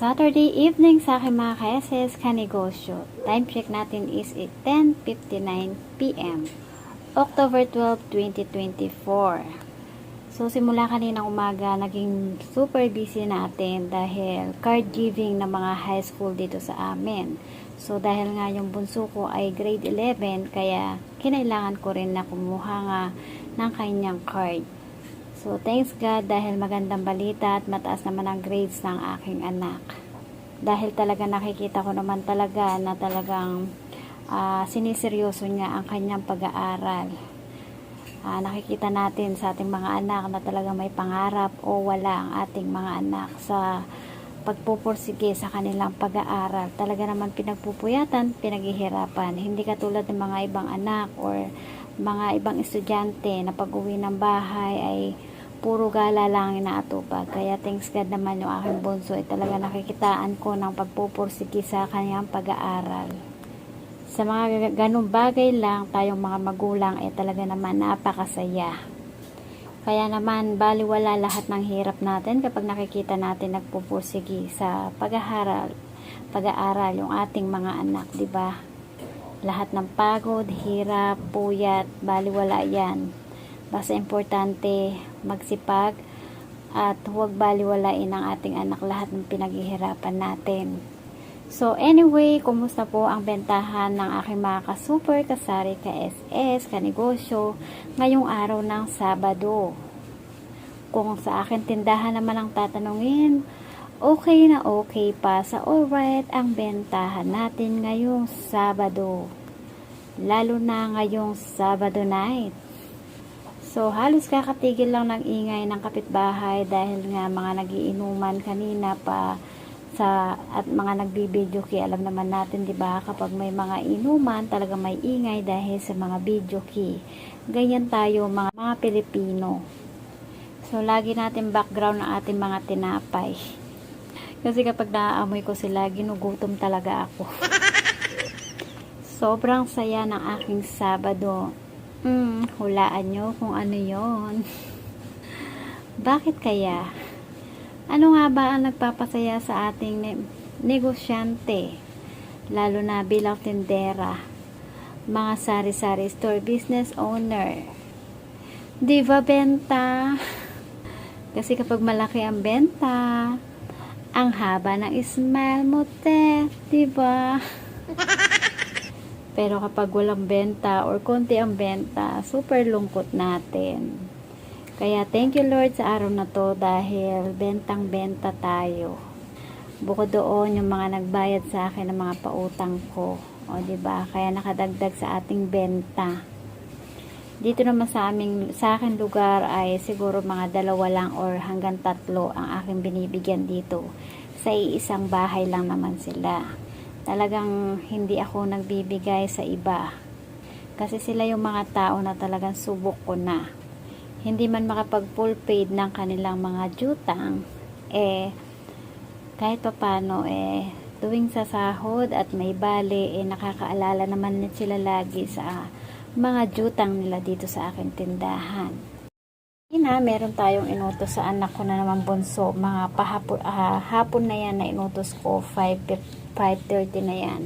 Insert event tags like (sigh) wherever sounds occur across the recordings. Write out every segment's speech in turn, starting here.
Saturday evening sa aking mga ka-SS kanegosyo. Time check natin is 10.59 p.m. October 12, 2024. So, simula kaninang umaga, naging super busy natin dahil card giving ng mga high school dito sa amin. So, dahil nga yung bunso ko ay grade 11, kaya kinailangan ko rin na kumuha nga ng kanyang card. So, thanks God dahil magandang balita at mataas naman ang grades ng aking anak. Dahil talaga nakikita ko naman talaga na talagang ah, siniseryoso niya ang kanyang pag-aaral. Ah, nakikita natin sa ating mga anak na talaga may pangarap o wala ang ating mga anak sa pagpupursige sa kanilang pag-aaral. Talaga naman pinagpupuyatan, pinaghihirapan. Hindi katulad ng mga ibang anak or mga ibang estudyante na pag-uwi ng bahay ay puro gala lang inaatupag. Kaya thanks God naman yung aking bunso ay talaga nakikitaan ko ng pagpupursige sa kanyang pag-aaral. Sa mga ganung bagay lang, tayong mga magulang ay talaga naman napakasaya. Kaya naman, baliwala lahat ng hirap natin kapag nakikita natin nagpupursige sa pag-aaral, pag-aaral yung ating mga anak, di ba? Lahat ng pagod, hirap, puyat, baliwala yan. Basta importante, magsipag at huwag baliwalain ang ating anak lahat ng pinaghihirapan natin. So anyway, kumusta po ang bentahan ng aking mga ka-super, kasari, ka-SS, ka-negosyo ngayong araw ng Sabado? Kung sa akin tindahan naman ang tatanungin, okay na okay pa sa alright ang bentahan natin ngayong Sabado. Lalo na ngayong Sabado night. So, halos kakatigil lang ng ingay ng kapitbahay dahil nga mga nagiinuman kanina pa sa at mga nagbibideo. Key alam naman natin 'di ba kapag may mga inuman talaga may ingay dahil sa mga video key. Ganyan tayo mga mga Pilipino. So lagi natin background ng ating mga tinapay. (laughs) Kasi kapag naaamoy ko sila ginugutom talaga ako. (laughs) Sobrang saya ng aking Sabado hmm, hulaan nyo kung ano yon bakit kaya ano nga ba ang nagpapasaya sa ating ne- negosyante? Lalo na bilang tindera, mga sari-sari store business owner. Di ba benta? Kasi kapag malaki ang benta, ang haba ng smile mo, te. Di ba? (laughs) Pero kapag walang benta or konti ang benta, super lungkot natin. Kaya thank you Lord sa araw na to dahil bentang-benta tayo. Bukod doon yung mga nagbayad sa akin ng mga pautang ko. O ba? Kaya nakadagdag sa ating benta. Dito naman sa aming sa akin lugar ay siguro mga dalawa lang or hanggang tatlo ang aking binibigyan dito. Sa iisang bahay lang naman sila. Talagang hindi ako nagbibigay sa iba. Kasi sila yung mga tao na talagang subok ko na hindi man makapag full paid ng kanilang mga jutang, eh, kahit pa paano, eh, tuwing sa sahod at may bali, eh, nakakaalala naman sila lagi sa mga jutang nila dito sa aking tindahan. Ina, meron tayong inutos sa anak ko na naman bunso, mga pahapon, ah, hapon na yan na inutos ko, 5, 5.30 na yan.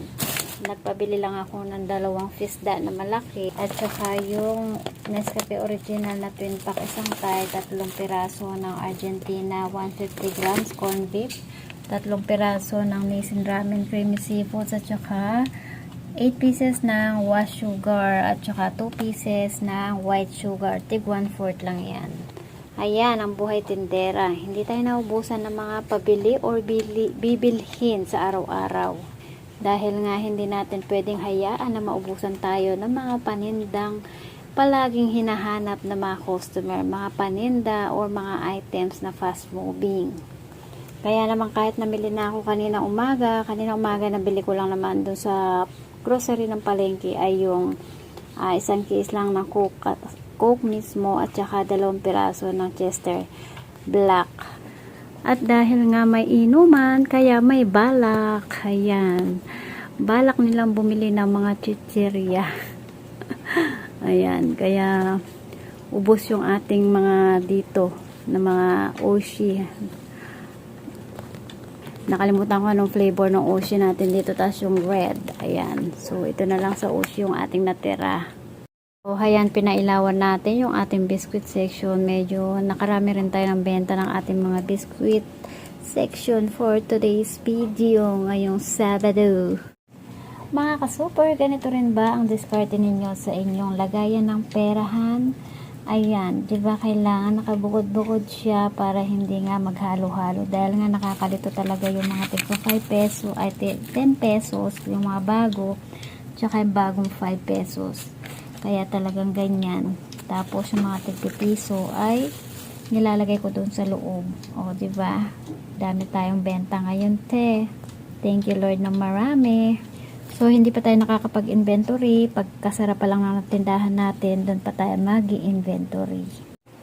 Nagpabili lang ako ng dalawang fisda na malaki. At saka yung Nescafe Original na twin pack isang tay, tatlong piraso ng Argentina 150 grams corn beef tatlong piraso ng Nissin Ramen Creamy Seafood at saka 8 pieces ng wash sugar at saka 2 pieces ng white sugar tig 1 4 lang yan Ayan, ang buhay tindera. Hindi tayo naubusan ng mga pabili or bili, bibilhin sa araw-araw dahil nga hindi natin pwedeng hayaan na maubusan tayo ng mga panindang palaging hinahanap ng mga customer, mga paninda or mga items na fast moving. Kaya naman kahit namili na ako kanina umaga, kanina umaga nabili ko lang naman doon sa grocery ng palengke ay yung uh, isang case lang ng coke, coke mismo at saka dalawang piraso ng Chester Black. At dahil nga may inuman, kaya may balak. Ayan. Balak nilang bumili ng mga chichirya. (laughs) Ayan. Kaya ubos yung ating mga dito na mga oshi. Nakalimutan ko anong flavor ng Oshi natin dito. Tapos yung red. Ayan. So, ito na lang sa Oshi yung ating natira. So, ayan, pinailawan natin yung ating biscuit section. Medyo nakarami rin tayo ng benta ng ating mga biscuit section for today's video ngayong Sabado. Mga ka-super, ganito rin ba ang diskarte ninyo sa inyong lagayan ng perahan? Ayan, di ba kailangan nakabukod-bukod siya para hindi nga maghalo-halo? Dahil nga nakakalito talaga yung mga tigpa 5 peso ay 10 pesos yung mga bago tsaka yung bagong 5 pesos. Kaya talagang ganyan. Tapos yung mga tigpipiso ay nilalagay ko doon sa loob. O di ba? Dami tayong benta ngayon te. Thank you lord ng marami So, hindi pa tayo nakakapag-inventory. Pagkasara pa lang ng tindahan natin, doon pa tayo mag inventory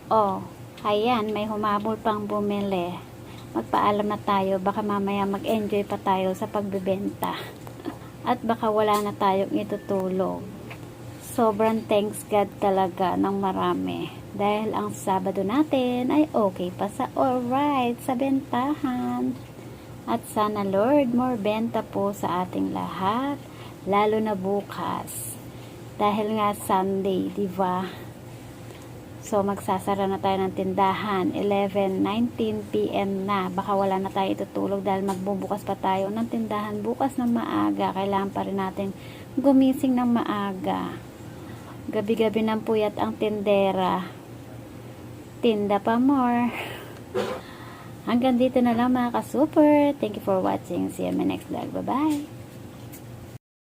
Oh, ayan, may humabol pang bumili. Magpaalam na tayo, baka mamaya mag-enjoy pa tayo sa pagbebenta. (laughs) At baka wala na tayong itutulog. Sobrang thanks God talaga ng marami. Dahil ang Sabado natin ay okay pa sa alright sa bentahan. At sana Lord, more benta po sa ating lahat, lalo na bukas. Dahil nga Sunday, di ba? So magsasara na tayo ng tindahan 11:19 PM na. Baka wala na tayo itutulog dahil magbubukas pa tayo ng tindahan bukas ng maaga. Kailangan pa rin natin gumising ng maaga. Gabi-gabi ng puyat ang tindera. Tinda pa more. (laughs) Hanggang dito na lang mga ka-super. Thank you for watching. See you in my next vlog. Bye-bye.